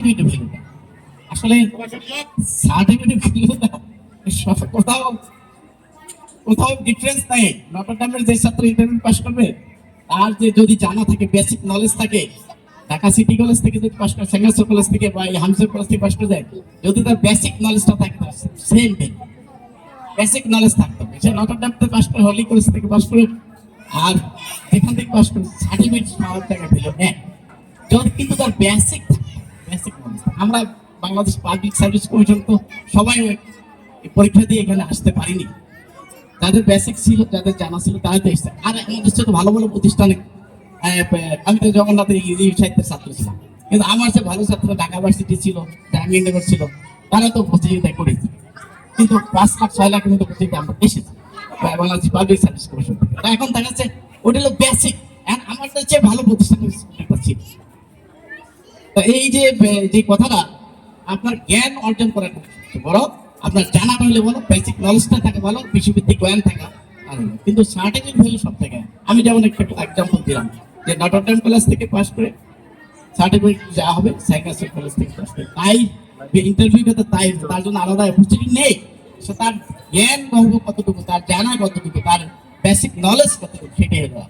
Certificate আসলে কোথাও difference নাই। যে ছাত্র ইন্টারভিউ পাস করবে, তার যে যদি জানা থাকে বেসিক নলেজ থাকে, ঢাকা সিটি কলেজ থেকে যদি পাস করে সেঙ্গাসর কলেজ থেকে বা কলেজ থেকে পাস করে যায়, যদি তার বেসিক নলেজটা থাকে সেম ভ্যালু বেসিক নলেজ থাকতে। হবে সে নটরডাম থেকে পাস করে হলি কলেজ থেকে পাস করে, আর যেখান থেকে পাস করে সার্টিফিকেট পাওয়ার টাকা এক যদি কিন্তু তার বেসিক বেসিক নলেজ আমরা বাংলাদেশ পাবলিক সার্ভিস কমিশন সবাই পরীক্ষা দিয়ে এখানে আসতে পারিনি। যাদের বেসিক ছিল, যাদের জানা ছিল তারা তো এসছে। আর আমাদের ভালো ভালো প্রতিষ্ঠানে আমি তো জগন্নাথের ইংরেজি সাহিত্যের ছাত্র ছিলাম। কিন্তু আমার যে ভালো ছাত্র ঢাকা ভার্সিটি ছিল জাহাঙ্গীরনগর ছিল, তারা তো প্রতিযোগিতায় করেছে কিন্তু পাঁচ লাখ, ছয় লাখের মতো প্রতিযোগিতা আমরা এসেছি বাংলাদেশ পাবলিক সার্ভিস কমিশন এখন দেখা যাচ্ছে, ওটা হলো বেসিক আমার চেয়ে ভালো প্রতিষ্ঠানের একটা ছিল এই যে যে কথাটা আপনার জ্ঞান অর্জন করার বড়, আপনার জানাটা হলে বলো বেসিক নলেজটা থাকে ভালো বিশ্বভিত্তিক জ্ঞান থাকা। কিন্তু সার্টিফিকেট ভ্যালু সব থেকে। আমি যেমন একটা এক্সাম্পল দিলাম, যে নটরডেম কলেজ থেকে পাস করে সার্টিফিকেট যা হবে সাইকাসের কলেজ থেকে পাস করে। তাই ইন্টারভিউ তো তাই, তার জন্য আলাদা অপরচুনিটি নেই। সে তার জ্ঞান বহু কতটুকু, তার জানা কতটুকু, তার বেসিক নলেজ কতটুকু, সেটাই হলো।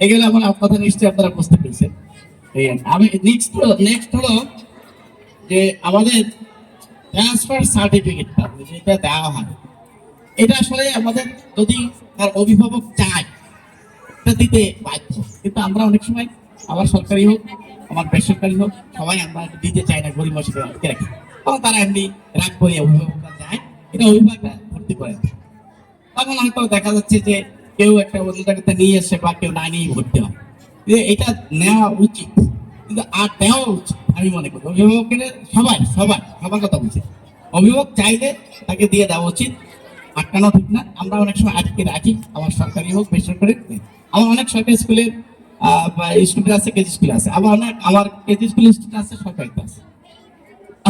এগুলো আমার কথা নিশ্চয়ই আপনারা বুঝতে পেরেছেন। নেক্সট নেক্সট হলো যে আমাদের ট্রান্সফার সার্টিফিকেটটা যেটা দেওয়া হয়। এটা আসলে আমাদের যদি তার অভিভাবক চায় দিতে বাধ্য। কিন্তু আমরা অনেক সময় আমার সরকারি হোক, আমার বেসরকারি হোক, সবাই আমরা দিতে চাই না, গরিব আটকে রাখি। তখন তারা এমনি রাগ করে অভিভাবকরা যায়, এটা অভিভাবকরা ভর্তি করে। তখন হয়তো দেখা যাচ্ছে যে কেউ একটা অন্য নিয়ে এসে বা কেউ না নিয়ে ভর্তি হয়। এটা নেওয়া উচিত। কিন্তু আর নেওয়া উচিত, আমি মনে করি। অভিভাবকের সবাই সবাই, সবার কথা বলছি। অভিভাবক চাইলে তাকে দিয়ে দেওয়া উচিত। আটকানো ঠিক না। আমরা অনেক সময় আটকে রাখি আমার সরকারি হোক, বেসরকারি আমার অনেক সরকারি স্কুলের স্টুডেন্ট আছে, কেজি স্কুলে আছে। আবার অনেক আমার কেজি স্কুলের স্টুডেন্ট আছে, সরকারিতে আছে।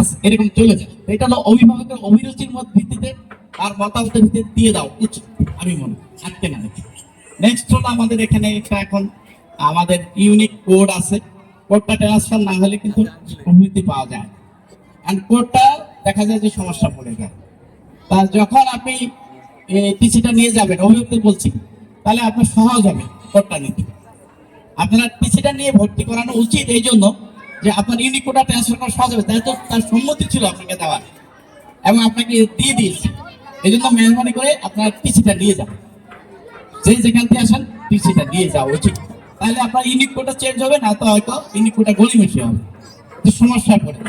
আছে এরকম চলে যায়। এটা হলো অভিভাবকের অভিরুচির মত ভিত্তিতে আর মতামতের ভিত্তিতে দিয়ে দাও উচিত, আমি মনে আটকে না নেক্সট হলো আমাদের এখানে একটা এখন আমাদের ইউনিক কোড আছে। কোডটা ট্রান্সফার না হলে কিন্তু প্রবৃত্তি পাওয়া যায় আর কোডটা দেখা যায় যে সমস্যা পড়ে যায়। তা যখন আপনি টিসিটা নিয়ে যাবেন অভিভাবক বলছি, তাহলে আপনার সহজ হবে কোডটা নিতে। আপনার টিসিটা নিয়ে ভর্তি করানো উচিত এই জন্য যে আপনার ইউনিক ইউনিকোডটা ট্রান্সফার করা সহজ হবে। তাই তো তার সম্মতি ছিল আপনাকে দেওয়ার। এবং আপনাকে দিয়ে দিয়েছে। এই জন্য মেহরবানি করে আপনার টিসিটা নিয়ে যাবেন যে যেখান থেকে আসেন টিসিটা নিয়ে যাওয়া উচিত। তাহলে আপনার ইউনিকোডটা চেঞ্জ হবে, না তো হয়তো ইউনিকোডটা গড়িমেশি হবে। তো সমস্যা পড়ে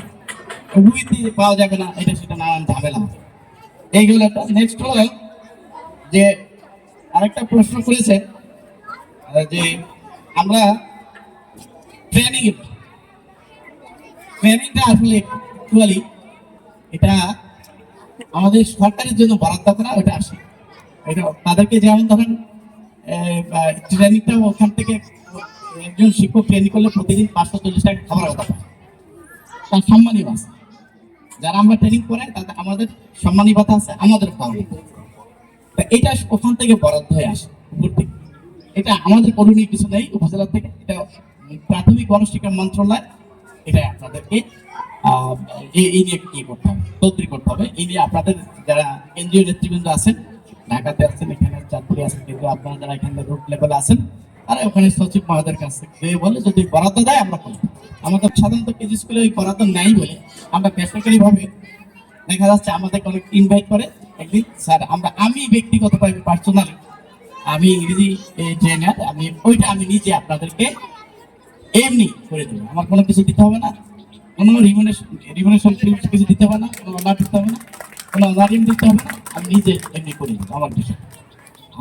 বুঝতে পাওয়া যাবে না, এটা সেটা নানান ঝামেলা হবে। এইগুলো একটা নেক্সট হলো যে আরেকটা প্রশ্ন করেছে যে আমরা ট্রেনিং ট্রেনিংটা আসলে অ্যাকচুয়ালি এটা আমাদের সরকারের জন্য বরাদ্দ করা, ওটা আসে। এটা তাদেরকে যেমন ধরেন ট্রেনিংটা ওখান থেকে একজন শিক্ষক ট্রেনিং করলে প্রতিদিন পাঁচশো চল্লিশ টাকা খাবার কথা পায় তার সম্মানী আছে যারা আমরা ট্রেনিং করে তাদের আমাদের সম্মানী ভাতা আছে, আমাদের পাওয়া তা এটা ওখান থেকে বরাদ্দ হয়ে আসে, উপর থেকে। এটা আমাদের করণীয় কিছু নেই উপজেলা থেকে। এটা প্রাথমিক গণশিক্ষা মন্ত্রণালয়। এটা আপনাদেরকে এই নিয়ে কি করতে হবে? তদবির করতে হবে। এই নিয়ে আপনাদের যারা এনজিও নেতৃবৃন্দ আছেন, ঢাকাতে আছেন, এখানে চাঁদপুরে আছেন কিন্তু আপনারা যারা এখানে রুট লেভেলে আছেন তারা ওখানে সচিব মহোদয়ের কাছ থেকে। বলে, যদি বরাদ্দ দেয়, আমরা করি আমাদের সাধারণত কেজি স্কুলে ওই বরাদ্দ নেই বলে। আমরা বেসরকারি ভাবে দেখা যাচ্ছে আমাদের অনেক ইনভাইট করে। একদিন, স্যার, আমরা, আমি ব্যক্তিগতভাবে পার্সোনালি আমি ইংরেজি ট্রেনার আমি ওইটা আমি নিজে আপনাদেরকে এমনি করে দেবো। আমার কোনো কিছু দিতে হবে না। কোনো রিমুনেশন রিমুনেশন কিছু দিতে হবে না। কোনো অনার দিতে হবে না। কোনো অনারিম দিতে হবে না। আমি নিজে এমনি করে দেবো আমার বিষয়।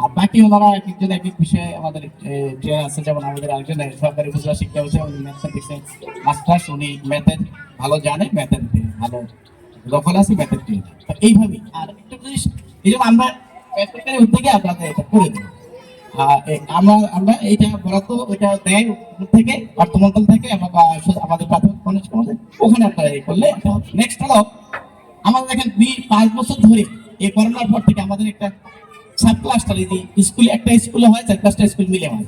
আর বাকি ওনারা এক একজন এক এক বিষয়ে আমাদের ট্রেনার আছে। যেমন আমাদের আরেকজন সরকারি উপজেলা শিক্ষা হচ্ছে উনি ম্যাথমেটিক্সের মাস্টার্স উনি ম্যাথের ভালো জানে ম্যাথের ভালো দখল আছে ম্যাথের ট্রেনার এইভাবেই। আর একটা জিনিস, এই জন্য আমরা বেসরকারি উদ্যোগে আপনাদের এটা করে দেবো। আমরা আমরা এইটা বরাদ্দ ওইটা দেয় থেকে অর্থ মন্ত্রণ থেকে আমাদের প্রাথমিক কলেজ ওখানে আপনারা এই করলে নেক্সট হলো, আমাদের দেখেন দুই, পাঁচ বছর ধরে এই করোনার পর থেকে আমাদের একটা সাব ক্লাসটা যে স্কুল একটা স্কুলে হয়, চার ক্লাসটা স্কুল মিলে হয়?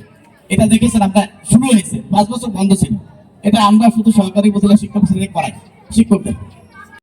এটা দেখেছেন আমরা শুরু হয়েছে, পাঁচ বছর বন্ধ ছিল। এটা আমরা শুধু সরকারি উপজেলা শিক্ষক শ্রেণি করাই, শিক্ষকদের।